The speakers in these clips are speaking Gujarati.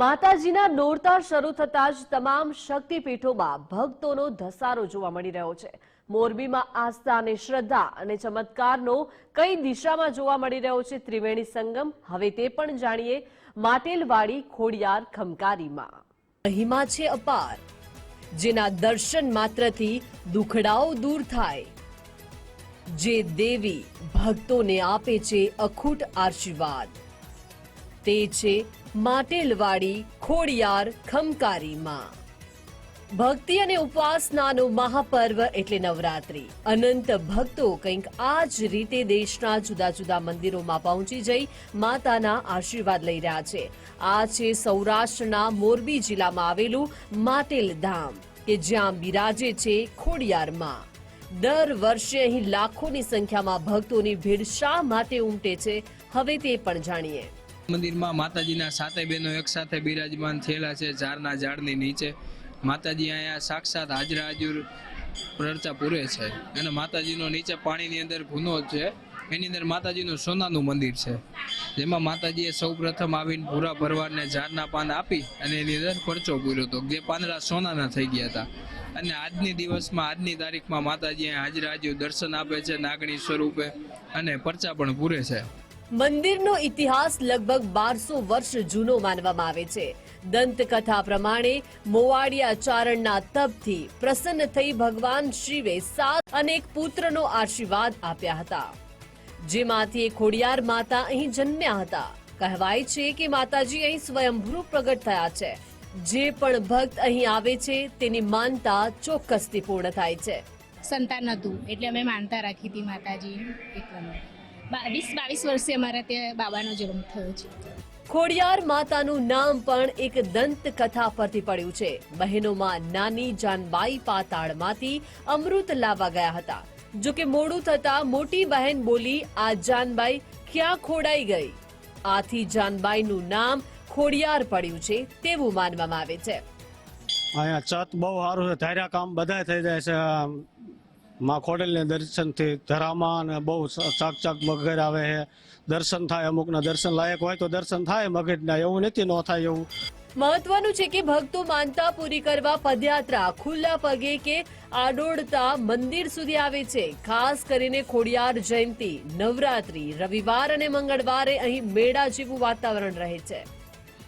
માતાજીના નોરતા શરૂ થતા જ તમામ શક્તિપીઠોમાં ભક્તોનો ધસારો જોવા મળી રહ્યો છે. મોરબીમાં આસ્થા અને શ્રદ્ધા અને ચમત્કારનો કઈ દિશામાં જોવા મળી રહ્યો છે ત્રિવેણી સંગમ? હવે તે પણ જાણીએ માટેલવાડી ખોડિયાર ખમકારીમાં મહિમા છે અપાર, જેના દર્શન માત્રથી દુખડાઓ દૂર થાય. જે દેવી ભક્તોને આપે છે અખૂટ આશીર્વાદ. તે છે માટેલવાડી ખોડિયાર ખમકારીમાં ભક્તિ અને ઉપાસનાનો મહાપર્વ એટલે નવરાત્રી. અનંત ભક્તો કંઈક આ જ રીતે દેશના જુદા જુદા મંદિરોમાં પહોંચી જઈ માતાના આશીર્વાદ લઈ રહ્યા છે. આ છે સૌરાષ્ટ્રના મોરબી જિલ્લામાં આવેલું માટેલ ધામ, કે જ્યાં બિરાજે છે ખોડિયારમાં. દર વર્ષે અહીં લાખોની સંખ્યામાં ભક્તોની ભીડ શા માટે ઉમટે છે, હવે તે પણ જાણીએ. મંદિરમાં માતાજીના સાતે બહેનો એક સાથે બિરાજમાન થયેલા છે, ઝાડના ઝાડની નીચે. માતાજી અહીંયા સાક્ષાત હાજરા હાજર પ્રચા પૂરે છે અને માતાજીનો નીચે પાણીની અંદર ગુનો છે. એની અંદર માતાજીનું સોનાનું મંદિર છે. જેમાં માતાજીએ સૌ પ્રથમ આવીને પૂરા ભરવાડને ઝાડના પાન આપી અને એની અંદર પરચો પૂર્યો હતો, જે પાંદડા સોનાના થઈ ગયા હતા. અને આજની દિવસમાં, આજની તારીખમાં માતાજી હાજરા હાજર દર્શન આપે છે, નાગણી સ્વરૂપે અને પરચા પણ પૂરે છે. મંદિરનો ઇતિહાસ લગભગ બારસો વર્ષ જૂનો માનવામાં આવે છે. દંતકથા પ્રમાણે મોવાડિયા ચારણના તપથી પ્રસન્ન થઈ ભગવાન શિવે સાત અનેક પુત્રનો આશીર્વાદ આપ્યા હતા. જેમાંથી ખોડિયાર માતા અહીં જન્મ્યા હતા. કહેવાય છે કે માતાજી અહીં સ્વયંભૂ પ્રગટ થયા છે. જે પણ ભક્ત અહીં આવે છે તેની માનતા ચોક્કસથી પૂર્ણ થાય છે. સંતાન હતું, એટલે અમે માનતા રાખી હતી માતાજી. એટલામાં બાવીસ બાવીસ વર્ષે અમારા ત્યાં બાબાનો જન્મ થયો છે. ખોડિયાર માતાનું નામ પણ એક દંત કથા પરથી પડ્યું છે. બહેનોમાં નાની જાનબાઈ પાતાળમાંથી અમૃત લાવવા ગયા હતા. જો કે મોડું થતા મોટી બહેન બોલી આ જાનબાઈ ક્યાં ખોડાઈ ગઈ? આથી જાનબાઈનું નામ ખોડિયાર પડ્યું છે તેવું માનવામાં આવે છે. અહીંયા છત બહુ સારું છે. ધાર્યા કામ બધા થઈ જાય છે. માં ખોડલને દર્શનથી ધરામાં અને બહુ ચાક ચાક મગર આવે છે. દર્શન થાય અમુકના દર્શન લાયક હોય તો દર્શન થાય મગજના એવું નથી ન થાય એવું. મહત્વનું છે કે ભક્તો માનતા પૂરી કરવા પદયાત્રા ખુલ્લા પગે કે આડોડતા મંદિર સુધી આવે છે. ખાસ કરીને ખોડિયાર જયંતી નવરાત્રી રવિવાર અને મંગળવારે અહીં મેળા જેવું વાતાવરણ રહે છે.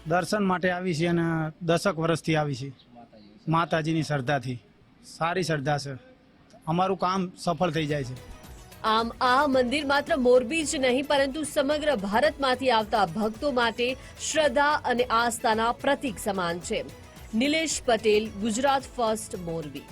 દર્શન માટે આવી છે અને દશક વર્ષથી આવી છે. માતાજીની શ્રદ્ધાથી. સારી શ્રદ્ધા છે. અમારું કામ સફળ થઈ જાય છે. આમ આ મંદિર માત્ર મોરબી જ નહીં, પરંતુ સમગ્ર ભારતમાંથી આવતા ભક્તો માટે શ્રદ્ધા અને આસ્થાના પ્રતીક સમાન છે. નિલેશ પટેલ, ગુજરાત ફર્સ્ટ, મોરબી.